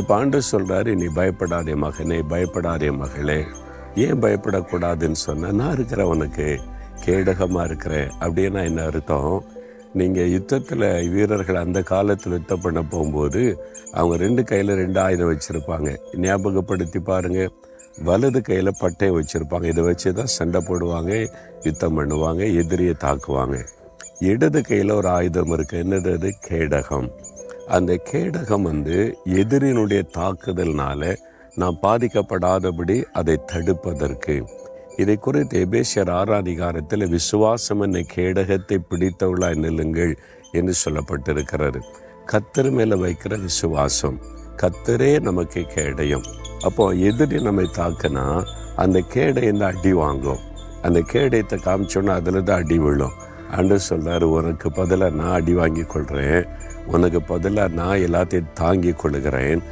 இப்போ ஆண்டு சொல்கிறாரு நீ பயப்படாதே மகனே பயப்படாதே மகளே. ஏன் பயப்படக்கூடாதுன்னு சொன்ன நான் இருக்கிறேன் உனக்கு கேடகமாக இருக்கிறேன். அப்படின்னா என்ன அர்த்தம்? நீங்கள் யுத்தத்தில் வீரர்கள் அந்த காலத்தில் யுத்தம் பண்ண போகும்போது அவங்க ரெண்டு கையில் ரெண்டு ஆயுதம் வச்சுருப்பாங்க. ஞாபகப்படுத்தி பாருங்க. வலது கையில் பட்டை வச்சுருப்பாங்க. இதை வச்சு தான் சண்டை போடுவாங்க யுத்தம் பண்ணுவாங்க எதிரியை தாக்குவாங்க. இடது கையில் ஒரு ஆயுதம் இருக்குது என்னது அது? கேடகம். அந்த கேடகம் வந்து எதிரினுடைய தாக்குதல்னால நாம் பாதிக்கப்படாதபடி அதை தடுப்பதற்கு. இதை குறித்து எபேசியர் ஆறாம் அதிகாரத்தில் விசுவாசம் என்னை கேடகத்தை பிடித்தவளாய் நில்லுங்கள் என்று சொல்லப்பட்டிருக்கிறது. கத்தர் மேல வைக்கிற விசுவாசம். கத்தரே நமக்கு கேடயம். அப்போ எதிரி நம்மை தாக்குனா அந்த கேடயம் தான் அடி வாங்கும். அந்த கேடயத்தை காமிச்சோன்னா அதில் தான் அடி விழும். அன்று சொல்கிறார் உனக்கு பதிலாக நான் அடி வாங்கி கொள்கிறேன் உனக்கு பதிலாக நான் எல்லாத்தையும் தாங்கி கொள்கிறேன்